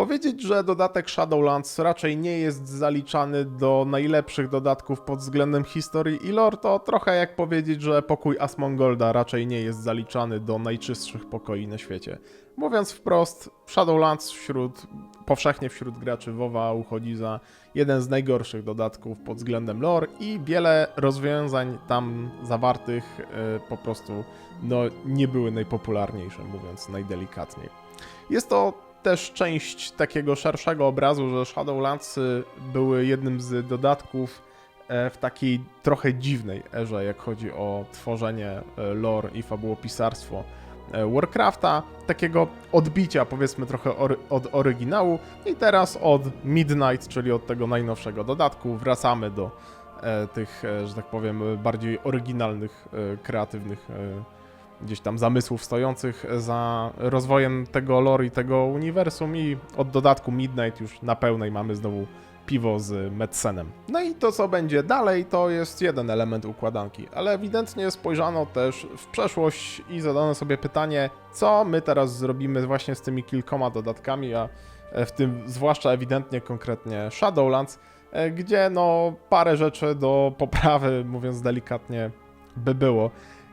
Powiedzieć, że dodatek Shadowlands raczej nie jest zaliczany do najlepszych dodatków pod względem historii i lore, to trochę jak powiedzieć, że pokój Asmongolda raczej nie jest zaliczany do najczystszych pokoi na świecie. Mówiąc wprost, Shadowlands wśród, powszechnie wśród graczy WoWa uchodzi za jeden z najgorszych dodatków pod względem lore i wiele rozwiązań tam zawartych e, po prostu no, nie były najpopularniejsze, mówiąc najdelikatniej. Jest to też część takiego szerszego obrazu, że Shadowlandsy były jednym z dodatków e, w takiej trochę dziwnej erze, jak chodzi o tworzenie e, lore i fabułopisarstwo e, Warcrafta, takiego odbicia powiedzmy trochę od oryginału. I teraz od Midnight, czyli od tego najnowszego dodatku, wracamy do tych, że tak powiem, bardziej oryginalnych, kreatywnych gdzieś tam zamysłów stojących za rozwojem tego lore i tego uniwersum i od dodatku Midnight już na pełnej mamy znowu piwo z Medsenem. No i to co będzie dalej to jest jeden element układanki, ale ewidentnie spojrzano też w przeszłość i zadano sobie pytanie, co my teraz zrobimy właśnie z tymi kilkoma dodatkami, a w tym zwłaszcza ewidentnie konkretnie Shadowlands, e, gdzie no parę rzeczy do poprawy, mówiąc delikatnie, by było.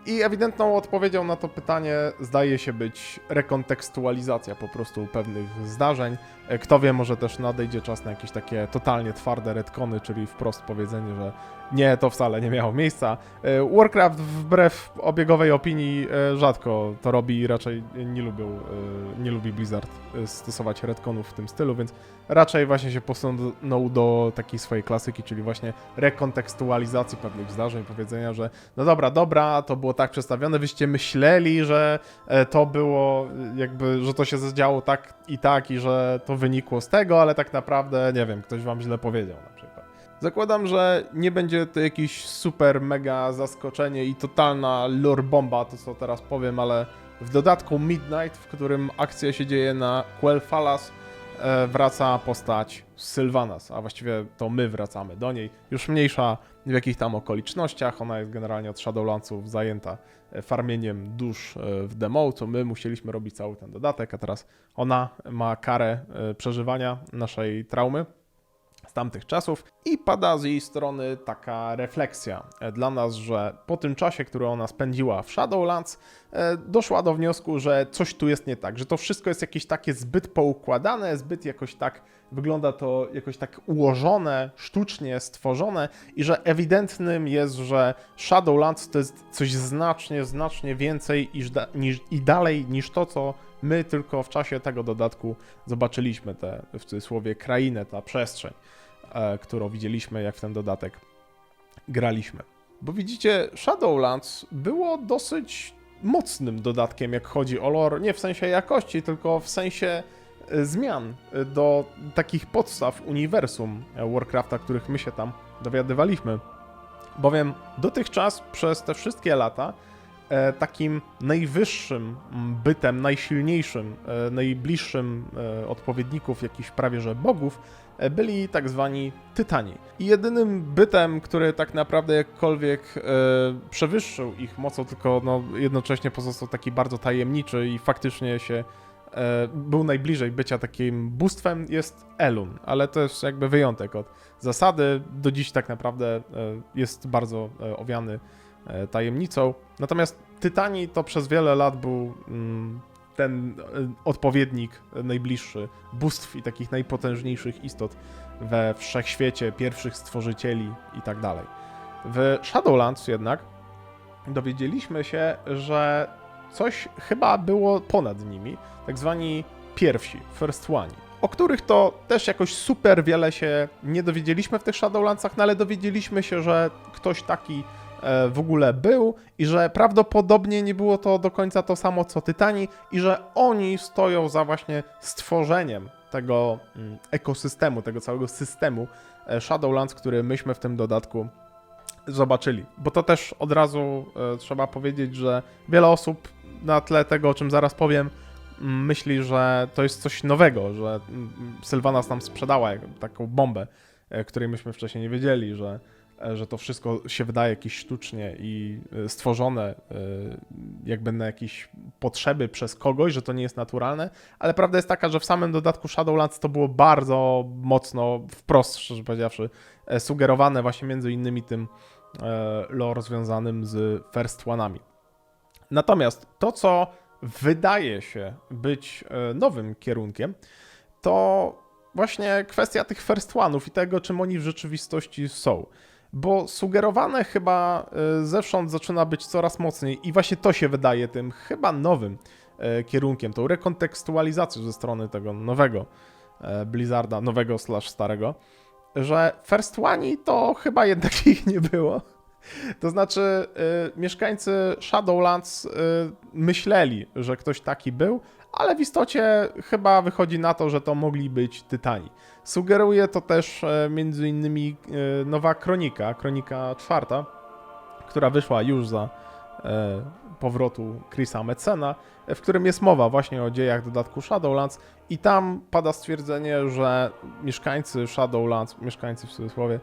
I ewidentną odpowiedzią na to pytanie zdaje się być rekontekstualizacja po prostu pewnych zdarzeń. E, Kto wie, może też nadejdzie czas na jakieś takie totalnie twarde retcony, czyli wprost powiedzenie, że nie, to wcale nie miało miejsca. E, Warcraft wbrew obiegowej opinii e, rzadko to robi i raczej nie lubią, nie lubi Blizzard stosować retconów w tym stylu, więc raczej właśnie się posunął do takiej swojej klasyki, czyli właśnie rekontekstualizacji pewnych zdarzeń, powiedzenia, że no dobra, dobra, to było tak przedstawione, wyście myśleli, że e, to było e, jakby, że to się zadziało tak i tak i że to wynikło z tego, ale tak naprawdę, nie wiem, ktoś wam źle powiedział na przykład. Zakładam, że nie będzie to jakieś super mega zaskoczenie i totalna lore bomba, to co teraz powiem, ale w dodatku Midnight, w którym akcja się dzieje na Quel'Thalas, e, wraca postać Sylvanas, a właściwie to my wracamy do niej. Już mniejsza w jakich tam okolicznościach, ona jest generalnie od Shadowlandsów zajęta e, farmieniem dusz e, w demo, co my musieliśmy robić cały ten dodatek, a teraz ona ma karę e, przeżywania naszej traumy tamtych czasów i pada z jej strony taka refleksja e, dla nas, że po tym czasie, który ona spędziła w Shadowlands, e, doszła do wniosku, że coś tu jest nie tak, że to wszystko jest jakieś takie zbyt poukładane, zbyt jakoś tak wygląda to jakoś tak ułożone, sztucznie stworzone i że ewidentnym jest, że Shadowlands to jest coś znacznie, znacznie więcej iż da, niż, i dalej niż to, co my tylko w czasie tego dodatku zobaczyliśmy, tę w cudzysłowie krainę, ta przestrzeń, którą widzieliśmy, jak w ten dodatek graliśmy. Bo widzicie, Shadowlands było dosyć mocnym dodatkiem, jak chodzi o lore, nie w sensie jakości, tylko w sensie e, zmian e, do takich podstaw uniwersum e, Warcrafta, których my się tam dowiadywaliśmy. Bowiem dotychczas przez te wszystkie lata e, takim najwyższym bytem, najsilniejszym, e, najbliższym e, odpowiedników jakichś prawie że bogów e, byli tak zwani tytani. I jedynym bytem, który tak naprawdę jakkolwiek e, przewyższył ich mocą, tylko no, jednocześnie pozostał taki bardzo tajemniczy i faktycznie się e, był najbliżej bycia takim bóstwem, jest Elun, ale to jest jakby wyjątek od zasady. Do dziś tak naprawdę e, jest bardzo e, owiany e, tajemnicą. Natomiast Tytani to przez wiele lat był mm, ten e, odpowiednik najbliższy bóstw i takich najpotężniejszych istot we wszechświecie, pierwszych stworzycieli i tak dalej. W Shadowlands jednak dowiedzieliśmy się, że coś chyba było ponad nimi, tak zwani pierwsi, first one, o których to też jakoś super wiele się nie dowiedzieliśmy w tych Shadowlandsach, no ale dowiedzieliśmy się, że ktoś taki w ogóle był i że prawdopodobnie nie było to do końca to samo co Tytani i że oni stoją za właśnie stworzeniem tego mm, ekosystemu, tego całego systemu e, Shadowlands, który myśmy w tym dodatku zobaczyli. Bo to też od razu e, trzeba powiedzieć, że wiele osób na tle tego, o czym zaraz powiem, m, myśli, że to jest coś nowego, że mm, Sylvanas nam sprzedała taką bombę, e, której myśmy wcześniej nie wiedzieli, że e, że to wszystko się wydaje jakieś sztucznie i e, stworzone e, jakby na jakieś potrzeby przez kogoś, że to nie jest naturalne, ale prawda jest taka, że w samym dodatku Shadowlands to było bardzo mocno, wprost szczerze powiedziawszy, e, sugerowane właśnie między innymi tym e, lore związanym z First One'ami. Natomiast to, co wydaje się być e, nowym kierunkiem, to właśnie kwestia tych First One'ów i tego, czym oni w rzeczywistości są. Bo sugerowane chyba e, zewsząd zaczyna być coraz mocniej i właśnie to się wydaje tym chyba nowym e, kierunkiem, tą rekontekstualizacją ze strony tego nowego e, Blizzarda, nowego slash starego, że First One'i to chyba jednak ich nie było. To znaczy, y, mieszkańcy Shadowlands y, myśleli, że ktoś taki był, ale w istocie chyba wychodzi na to, że to mogli być Tytani. Sugeruje to też e, między innymi e, nowa kronika, kronika czwarta, która wyszła już za e, powrotu Chrisa Mecena, w którym jest mowa właśnie o dziejach dodatku Shadowlands i tam pada stwierdzenie, że mieszkańcy Shadowlands, mieszkańcy w cudzysłowie,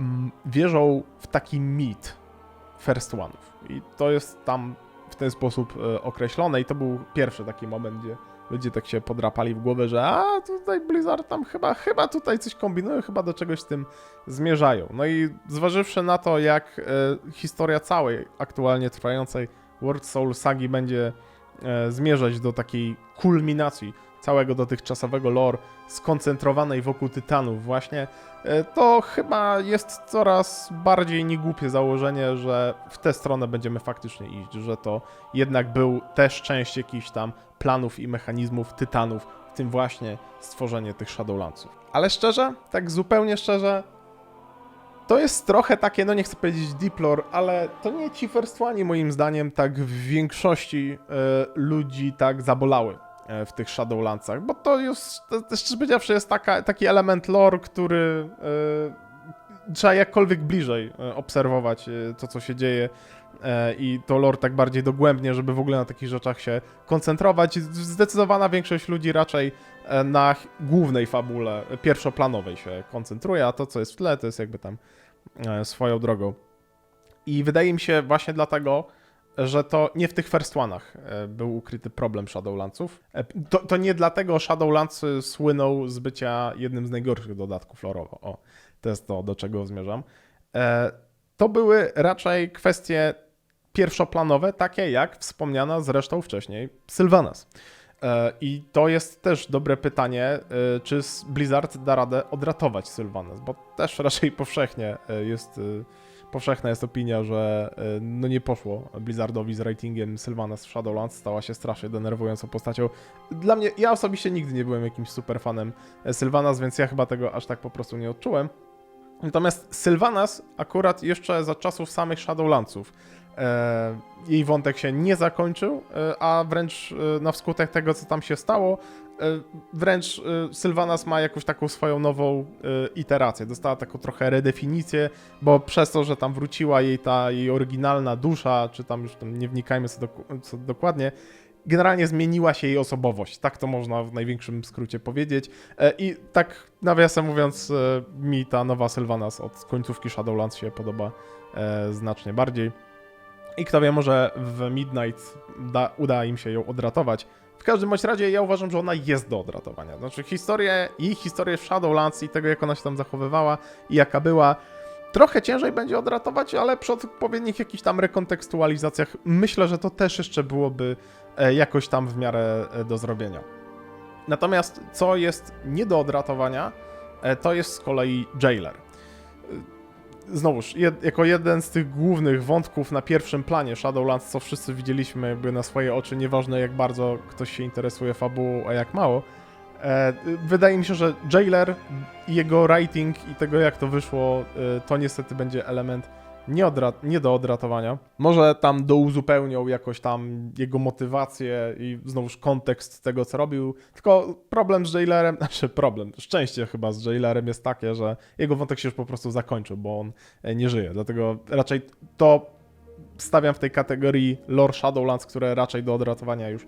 mm, wierzą w taki mit First One'ów. I to jest tam w ten sposób określone i to był pierwszy taki moment, gdzie ludzie tak się podrapali w głowę, że a tutaj Blizzard tam chyba, chyba tutaj coś kombinują, chyba do czegoś z tym zmierzają. No i zważywszy na to, jak e, historia całej aktualnie trwającej World Soul sagi będzie e, zmierzać do takiej kulminacji całego dotychczasowego lore skoncentrowanej wokół Tytanów właśnie, e, to chyba jest coraz bardziej niegłupie założenie, że w tę stronę będziemy faktycznie iść, że to jednak był też część jakichś tam planów i mechanizmów Tytanów, w tym właśnie stworzenie tych Shadowlandsów. Ale szczerze, tak zupełnie szczerze, to jest trochę takie, no nie chcę powiedzieć deep lore, ale to nie ci First One'i moim zdaniem tak w większości e, ludzi tak zabolały w tych Shadowlandsach, bo to już, szczerze powiedziawszy, jest taka, taki element lore, który e, trzeba jakkolwiek bliżej e, obserwować e, to, co się dzieje e, i to lore tak bardziej dogłębnie, żeby w ogóle na takich rzeczach się koncentrować. Zdecydowana większość ludzi raczej e, na głównej fabule, e, pierwszoplanowej się koncentruje, a to, co jest w tle, to jest jakby tam e, swoją drogą. I wydaje mi się właśnie dlatego, że to nie w tych First One'ach e, był ukryty problem Shadowlandsów. E, To, to nie dlatego Shadowlands słynął z bycia jednym z najgorszych dodatków lorowo. O, to jest to, do czego zmierzam. E, To były raczej kwestie pierwszoplanowe, takie jak wspomniana zresztą wcześniej Sylvanas. I to jest też dobre pytanie, czy Blizzard da radę odratować Sylvanas, bo też raczej powszechnie jest, powszechna jest opinia, że e, no nie poszło Blizzardowi z ratingiem Sylvanas w Shadowlands, stała się strasznie denerwującą postacią. Dla mnie, ja osobiście nigdy nie byłem jakimś super fanem e, Sylvanas, więc ja chyba tego aż tak po prostu nie odczułem. Natomiast Sylvanas akurat jeszcze za czasów samych Shadowlandsów e, jej wątek się nie zakończył, e, a wręcz na wskutek tego, co tam się stało, wręcz e, Sylvanas ma jakąś taką swoją nową e, iterację. Dostała taką trochę redefinicję, bo przez to, że tam wróciła jej ta jej oryginalna dusza, czy tam już tam nie wnikajmy co, doku- co dokładnie, generalnie zmieniła się jej osobowość. Tak to można w największym skrócie powiedzieć. E, I tak nawiasem mówiąc, e, mi ta nowa Sylvanas od końcówki Shadowlands się podoba e, znacznie bardziej. I kto wie, może w Midnight da, uda im się ją odratować. W każdym bądź razie ja uważam, że ona jest do odratowania. Znaczy historię, jej historię Shadowlands i tego, jak ona się tam zachowywała i jaka była, trochę ciężej będzie odratować, ale przy odpowiednich jakichś tam rekontekstualizacjach myślę, że to też jeszcze byłoby e, jakoś tam w miarę e, do zrobienia. Natomiast co jest nie do odratowania, e, to jest z kolei Jailer. Znowuż, jed, jako jeden z tych głównych wątków na pierwszym planie Shadowlands, co wszyscy widzieliśmy jakby na swoje oczy, nieważne jak bardzo ktoś się interesuje fabułą, a jak mało, e, wydaje mi się, że Jailer i jego writing i tego jak to wyszło, e, to niestety będzie element nie, odra- nie do odratowania. Może tam douzupełnią jakoś tam jego motywację i znowuż kontekst tego, co robił. Tylko problem z Jailerem, znaczy problem, szczęście chyba z Jailerem jest takie, że jego wątek się już po prostu zakończył, bo on e, nie żyje. Dlatego raczej to stawiam w tej kategorii lore Shadowlands, które raczej do odratowania już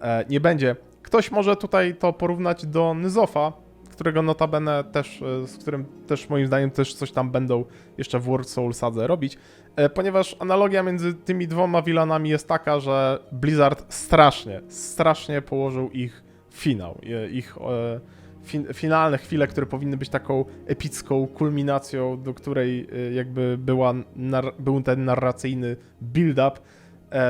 e, nie będzie. Ktoś może tutaj to porównać do Nyzofa, którego notabene też, e, z którym też moim zdaniem też coś tam będą jeszcze w World Soul Sadze robić, e, ponieważ analogia między tymi dwoma wilanami jest taka, że Blizzard strasznie, strasznie położył ich finał, e, ich fin finalne chwile, które powinny być taką epicką kulminacją, do której jakby była był ten narracyjny build-up,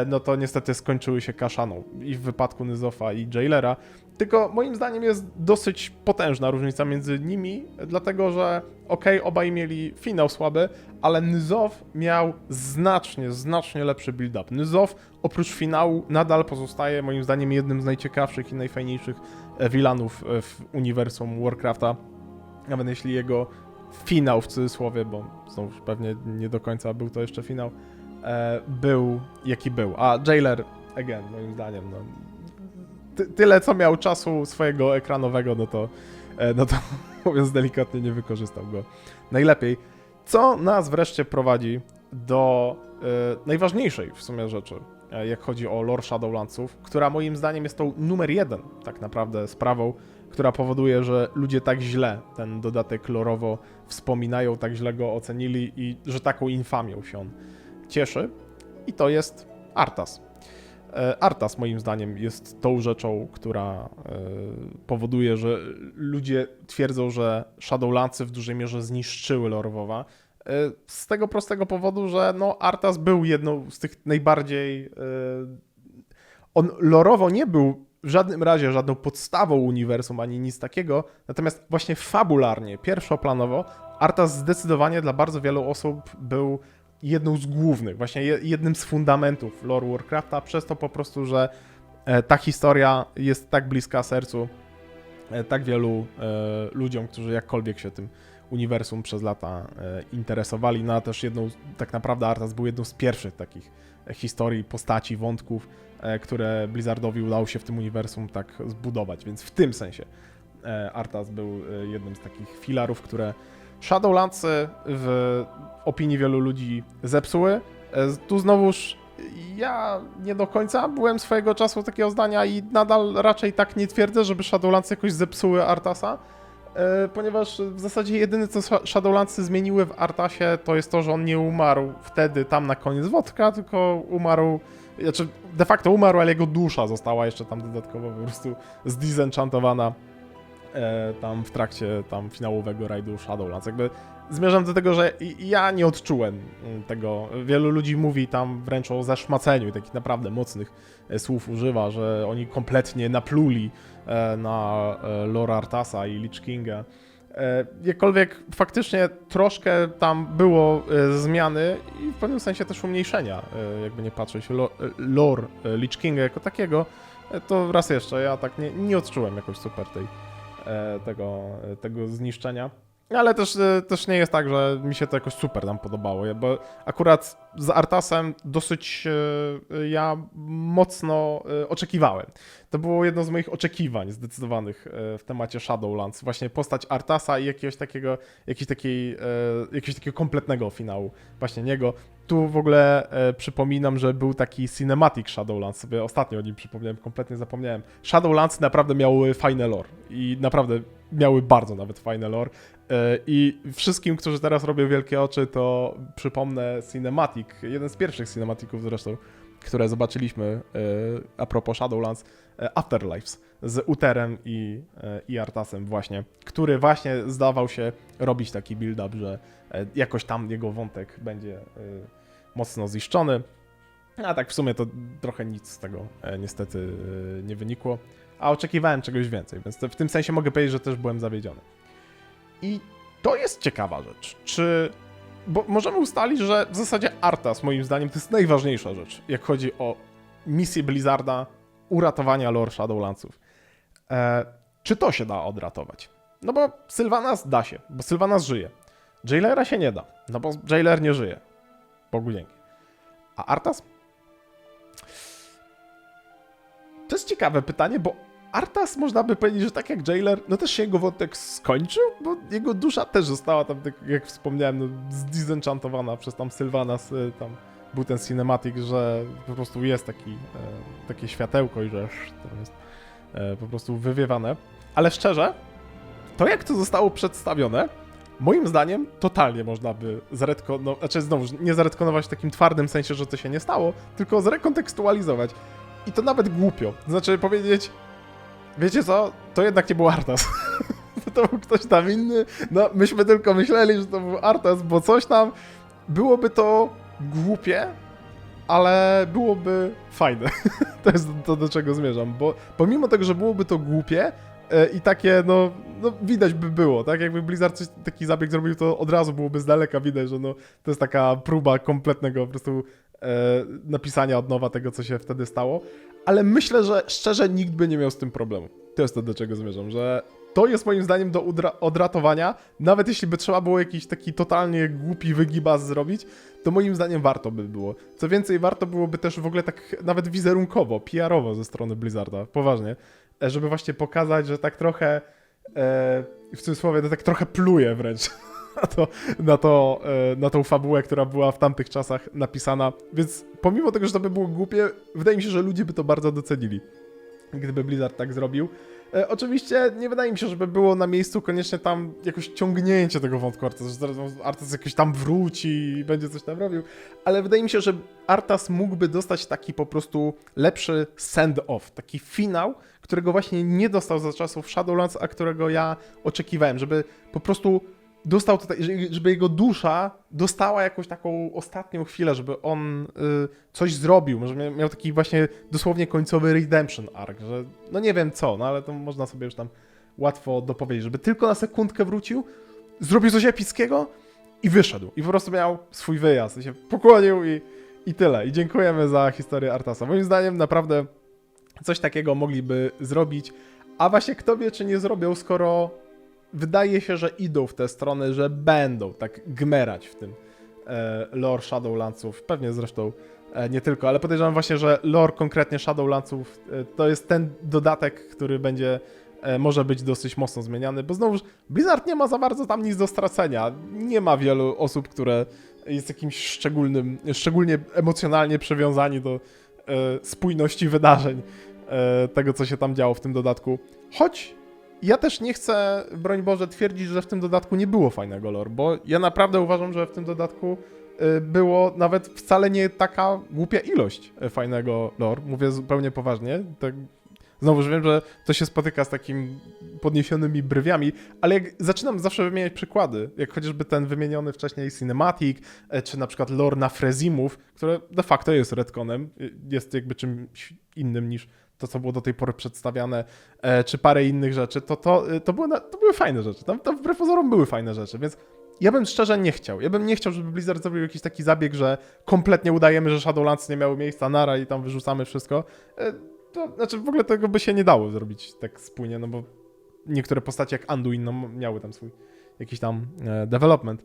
no to niestety skończyły się kaszaną i w wypadku Nyzofa i Jailera. Tylko moim zdaniem jest dosyć potężna różnica między nimi, dlatego że okej, obaj mieli finał słaby, ale Nyzow miał znacznie, znacznie lepszy build-up. Nyzow oprócz finału nadal pozostaje moim zdaniem jednym z najciekawszych i najfajniejszych e, vilanów e, w uniwersum Warcrafta. Nawet jeśli jego finał w cudzysłowie, bo znów pewnie nie do końca był to jeszcze finał, e, był jaki był. A Jailer, again, moim zdaniem, no, ty, tyle co miał czasu swojego ekranowego, no to, e, no to mówiąc delikatnie, nie wykorzystał go najlepiej. Co nas wreszcie prowadzi do e, najważniejszej w sumie rzeczy, e, jak chodzi o lore Shadowlandsów, która moim zdaniem jest tą numer jeden tak naprawdę sprawą, która powoduje, że ludzie tak źle ten dodatek lorowo wspominają, tak źle go ocenili i że taką infamią się on cieszy. I to jest Artas. E, Artas moim zdaniem jest tą rzeczą, która e, powoduje, że ludzie twierdzą, że Shadowlandsy w dużej mierze zniszczyły Lorwowa. E, Z tego prostego powodu, że no, Artas był jedną z tych najbardziej. On lorowo nie był w żadnym razie żadną podstawą uniwersum ani nic takiego, natomiast właśnie fabularnie, pierwszoplanowo, Artas zdecydowanie dla bardzo wielu osób był jedną z głównych, właśnie je- jednym z fundamentów lore Warcrafta, przez to po prostu, że e, ta historia jest tak bliska sercu e, tak wielu e, ludziom, którzy jakkolwiek się tym uniwersum przez lata interesowali. No a też jedną, tak naprawdę Artas był jedną z pierwszych takich historii, postaci, wątków, które Blizzardowi udało się w tym uniwersum tak zbudować, więc w tym sensie Artas był jednym z takich filarów, które Shadowlandsy w opinii wielu ludzi zepsuły. E, Tu znowuż ja nie do końca byłem swojego czasu takiego zdania i nadal raczej tak nie twierdzę, żeby Shadowlandsy jakoś zepsuły Artasa, e, ponieważ w zasadzie jedyne co Sha- Shadowlandsy zmieniły w Artasie to jest to, że on nie umarł wtedy tam na koniec wodka, tylko umarł, znaczy de facto umarł, ale jego dusza została jeszcze tam dodatkowo po prostu zdisenchantowana e, tam w trakcie tam finałowego rajdu Shadowlands. Jakby zmierzam do tego, że ja nie odczułem mm, tego. Wielu ludzi mówi tam wręcz o zaszmaceniu i takich naprawdę mocnych e, słów używa, że oni kompletnie napluli e, na e, lore Artasa i Lich Kinga. E, Jakkolwiek faktycznie troszkę tam było e, zmiany i w pewnym sensie też umniejszenia, e, jakby nie patrzeć, lo- e, lore e, Lich Kinga jako takiego, e, to raz jeszcze ja tak nie, nie odczułem jakoś super tej, e, tego, e, tego zniszczenia. Ale też, e, też nie jest tak, że mi się to jakoś super tam podobało, bo akurat z Artasem dosyć e, ja mocno e, oczekiwałem. To było jedno z moich oczekiwań zdecydowanych e, w temacie Shadowlands. Właśnie postać Artasa i jakiegoś takiego, jakiejś takiej, e, jakiegoś takiego kompletnego finału właśnie niego. Tu w ogóle e, przypominam, że był taki cinematic Shadowlands, sobie ostatnio o nim przypomniałem, kompletnie zapomniałem. Shadowlands naprawdę miały fajne lore i naprawdę miały bardzo nawet fajne lore. E, I wszystkim, którzy teraz robią wielkie oczy, to przypomnę cinematic, jeden z pierwszych cinematików zresztą, które zobaczyliśmy e, a propos Shadowlands, e, Afterlives z Uterem i, e, i Artasem właśnie, który właśnie zdawał się robić taki build-up, że jakoś tam jego wątek będzie mocno ziszczony. A tak w sumie to trochę nic z tego niestety nie wynikło, a oczekiwałem czegoś więcej, więc w tym sensie mogę powiedzieć, że też byłem zawiedziony. I to jest ciekawa rzecz, czy... Bo możemy ustalić, że w zasadzie Artas moim zdaniem to jest najważniejsza rzecz, jak chodzi o misję Blizzarda uratowania lore Shadowlandsów. E, czy to się da odratować? No bo Sylvanas da się, bo Sylvanas żyje. Jailera się nie da, no bo Jailer nie żyje. Bogu dzięki. A Artas? To jest ciekawe pytanie, bo Artas można by powiedzieć, że tak jak Jailer, no też się jego wątek skończył, bo jego dusza też została tam, tak jak wspomniałem, no, zdisenchantowana przez tam Sylvanas, y, tam był ten cinematic, że po prostu jest taki, e, takie światełko i że to jest e, po prostu wywiewane. Ale szczerze, to jak to zostało przedstawione, moim zdaniem totalnie można by zaretkonować, znaczy znowu, nie zaretkonować w takim twardym sensie, że to się nie stało, tylko zrekontekstualizować. I to nawet głupio. Znaczy powiedzieć, wiecie co, to jednak nie był Artas. to był ktoś tam inny. No, myśmy tylko myśleli, że to był Artas, bo coś tam byłoby to głupie, ale byłoby fajne. to jest to, do czego zmierzam, bo pomimo tego, że byłoby to głupie e, i takie, no, no widać by było, tak? Jakby Blizzard coś, taki zabieg zrobił, to od razu byłoby z daleka widać, że no, to jest taka próba kompletnego po prostu e, napisania od nowa tego, co się wtedy stało, ale myślę, że szczerze nikt by nie miał z tym problemu. To jest to, do czego zmierzam, że to jest moim zdaniem do odratowania, nawet jeśli by trzeba było jakiś taki totalnie głupi wygibas zrobić, to moim zdaniem warto by było. Co więcej, warto byłoby też w ogóle tak nawet wizerunkowo, PR-owo ze strony Blizzarda, poważnie, e, żeby właśnie pokazać, że tak trochę, e, w cudzysłowie, to tak trochę pluje wręcz na, to, na, to, e, na tą fabułę, która była w tamtych czasach napisana. Więc pomimo tego, że to by było głupie, wydaje mi się, że ludzie by to bardzo docenili, gdyby Blizzard tak zrobił. E, oczywiście nie wydaje mi się, żeby było na miejscu koniecznie tam jakoś ciągnięcie tego wątku Artas, że Artas jakoś tam wróci i będzie coś tam robił, ale wydaje mi się, że Artas mógłby dostać taki po prostu lepszy send-off, taki finał, którego właśnie nie dostał za czasów Shadowlands, a którego ja oczekiwałem, żeby po prostu dostał tutaj, żeby jego dusza dostała jakąś taką ostatnią chwilę, żeby on y, coś zrobił, mia- miał taki właśnie dosłownie końcowy redemption arc, że no nie wiem co, no ale to można sobie już tam łatwo dopowiedzieć, żeby tylko na sekundkę wrócił, zrobił coś epickiego i wyszedł. I po prostu miał swój wyjazd, i się pokłonił i, i tyle. I dziękujemy za historię Artasa. Moim zdaniem naprawdę coś takiego mogliby zrobić, a właśnie kto wie, czy nie zrobią, skoro wydaje się, że idą w tę stronę, że będą tak gmerać w tym e, lore Shadowlandsów. Pewnie zresztą e, nie tylko, ale podejrzewam właśnie, że lore konkretnie Shadowlandsów e, to jest ten dodatek, który będzie e, może być dosyć mocno zmieniany, bo znowuż Blizzard nie ma za bardzo tam nic do stracenia. Nie ma wielu osób, które jest jakimś szczególnym, szczególnie emocjonalnie przywiązani do e, spójności wydarzeń e, tego, co się tam działo w tym dodatku. Choć ja też nie chcę, broń Boże, twierdzić, że w tym dodatku nie było fajnego lore, bo ja naprawdę uważam, że w tym dodatku y, było nawet wcale nie taka głupia ilość y, fajnego lore. Mówię zupełnie poważnie. Tak, znowu, że wiem, że to się spotyka z takim podniesionymi brwiami, ale jak zaczynam zawsze wymieniać przykłady, jak chociażby ten wymieniony wcześniej Cinematic, e, czy na przykład lore na Frezimów, które de facto jest retconem, y, jest jakby czymś innym niż to, co było do tej pory przedstawiane, e, czy parę innych rzeczy, to, to, to, były, to były fajne rzeczy. Tam, tam wbrew pozorom były fajne rzeczy, więc ja bym szczerze nie chciał. Ja bym nie chciał, żeby Blizzard zrobił jakiś taki zabieg, że kompletnie udajemy, że Shadowlands nie miały miejsca, nara i tam wyrzucamy wszystko. E, To znaczy w ogóle tego by się nie dało zrobić tak spójnie, no bo niektóre postacie jak Anduin no, miały tam swój jakiś tam e, development.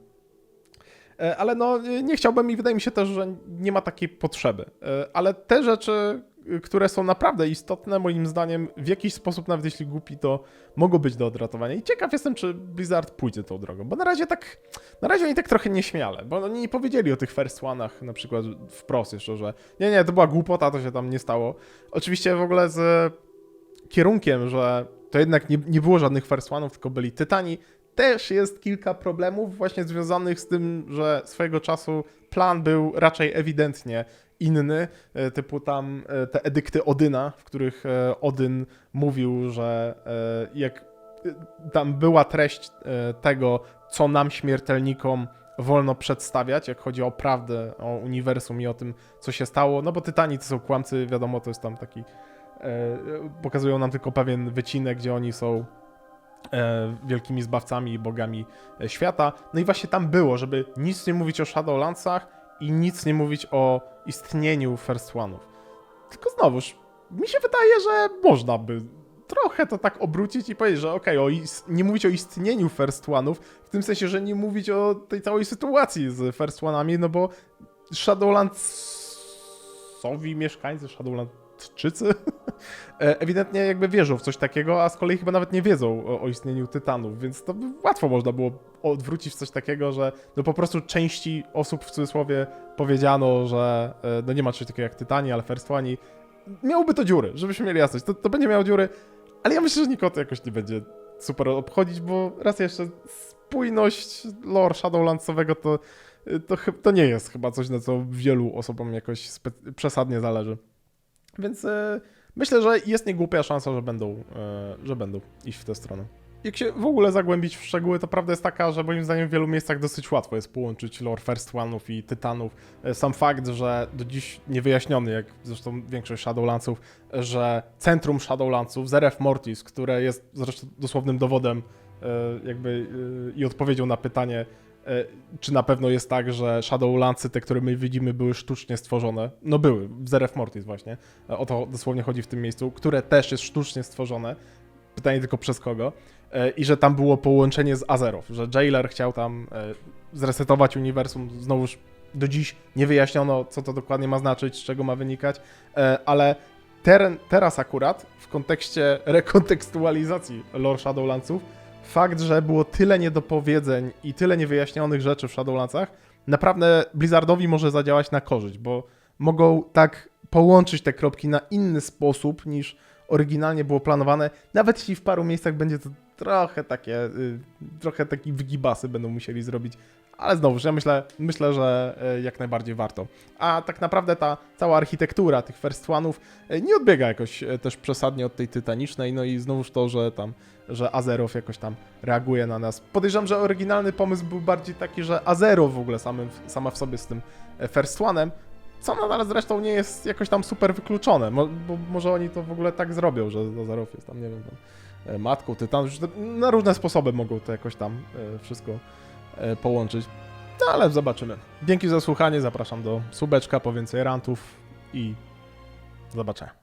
E, Ale no, e, nie chciałbym i wydaje mi się też, że nie ma takiej potrzeby. E, Ale te rzeczy, które są naprawdę istotne, moim zdaniem, w jakiś sposób, nawet jeśli głupi, to mogą być do odratowania. I ciekaw jestem, czy Blizzard pójdzie tą drogą, bo na razie tak, na razie oni tak trochę nieśmiale, bo oni nie powiedzieli o tych first one'ach na przykład wprost jeszcze, że nie, nie, to była głupota, to się tam nie stało. Oczywiście w ogóle z kierunkiem, że to jednak nie, nie było żadnych first one'ów, tylko byli Tytani, też jest kilka problemów właśnie związanych z tym, że swojego czasu plan był raczej ewidentnie inny, e, typu tam e, te edykty Odyna, w których e, Odyn mówił, że jak tam była treść tego, co nam śmiertelnikom wolno przedstawiać, jak chodzi o prawdę, o uniwersum i o tym, co się stało, no bo Tytani to są kłamcy, wiadomo, to jest tam taki pokazują nam tylko pewien wycinek, gdzie oni są wielkimi zbawcami i bogami świata. No i właśnie tam było, żeby nic nie mówić o Shadowlandsach i nic nie mówić o istnieniu First One'ów. Tylko znowuż, mi się wydaje, że można by trochę to tak obrócić i powiedzieć, że okej, o is- nie mówić o istnieniu First One'ów, w tym sensie, że nie mówić o tej całej sytuacji z First One'ami, no bo Shadowlandsowi mieszkańcy Shadowlandczycy e, ewidentnie jakby wierzą w coś takiego, a z kolei chyba nawet nie wiedzą o, o istnieniu Tytanów, więc to łatwo można było odwrócić w coś takiego, że no po prostu części osób w cudzysłowie powiedziano, że e, no nie ma czegoś takiego jak Tytani, ale First One miałoby to dziury, żebyśmy mieli jasność, to, to będzie miało dziury, ale ja myślę, że nikogo to jakoś nie będzie super obchodzić, bo raz jeszcze spójność lore Shadowlandsowego to, to, chy- to nie jest chyba coś, na co wielu osobom jakoś przesadnie zależy. Więc e, myślę, że jest niegłupia szansa, że będą, e, że będą iść w tę stronę. Jak się w ogóle zagłębić w szczegóły, to prawda jest taka, że moim zdaniem w wielu miejscach dosyć łatwo jest połączyć lore First One'ów i Tytanów. E, Sam fakt, że do dziś niewyjaśniony, jak zresztą większość Shadowlandsów, że centrum Shadowlandsów, Zeref Mortis, które jest zresztą dosłownym dowodem jakby i odpowiedzią na pytanie, czy na pewno jest tak, że Shadowlandsy, te, które my widzimy, były sztucznie stworzone. No były, w Zeref Mortis właśnie. E, O to dosłownie chodzi w tym miejscu, które też jest sztucznie stworzone. Pytanie tylko przez kogo. E, I że tam było połączenie z Azeroth, że Jailer chciał tam e, zresetować uniwersum. Znowuż do dziś nie wyjaśniono, co to dokładnie ma znaczyć, z czego ma wynikać, e, ale teren, teraz akurat w kontekście rekontekstualizacji lore Shadowlandsów fakt, że było tyle niedopowiedzeń i tyle niewyjaśnionych rzeczy w Shadowlandsach, naprawdę Blizzardowi może zadziałać na korzyść, bo mogą tak połączyć te kropki na inny sposób niż oryginalnie było planowane, nawet jeśli w paru miejscach będzie to trochę takie, y, trochę taki wygibasy będą musieli zrobić, ale znowuż, ja myślę, myślę, że y, jak najbardziej warto. A tak naprawdę ta cała architektura tych First One'ów y, nie odbiega jakoś y, też przesadnie od tej tytanicznej, no i znowuż to, że tam, że Azeroth jakoś tam reaguje na nas. Podejrzewam, że oryginalny pomysł był bardziej taki, że Azeroth w ogóle samym, sama w sobie z tym e, First One'em, co nadal zresztą nie jest jakoś tam super wykluczone, bo może oni to w ogóle tak zrobią, że Azeroth jest tam, nie wiem, tam, e, matką, tytan, na różne sposoby mogą to jakoś tam e, wszystko e, połączyć. No ale zobaczymy. Dzięki za słuchanie, zapraszam do subeczka po więcej rantów i zobaczenia.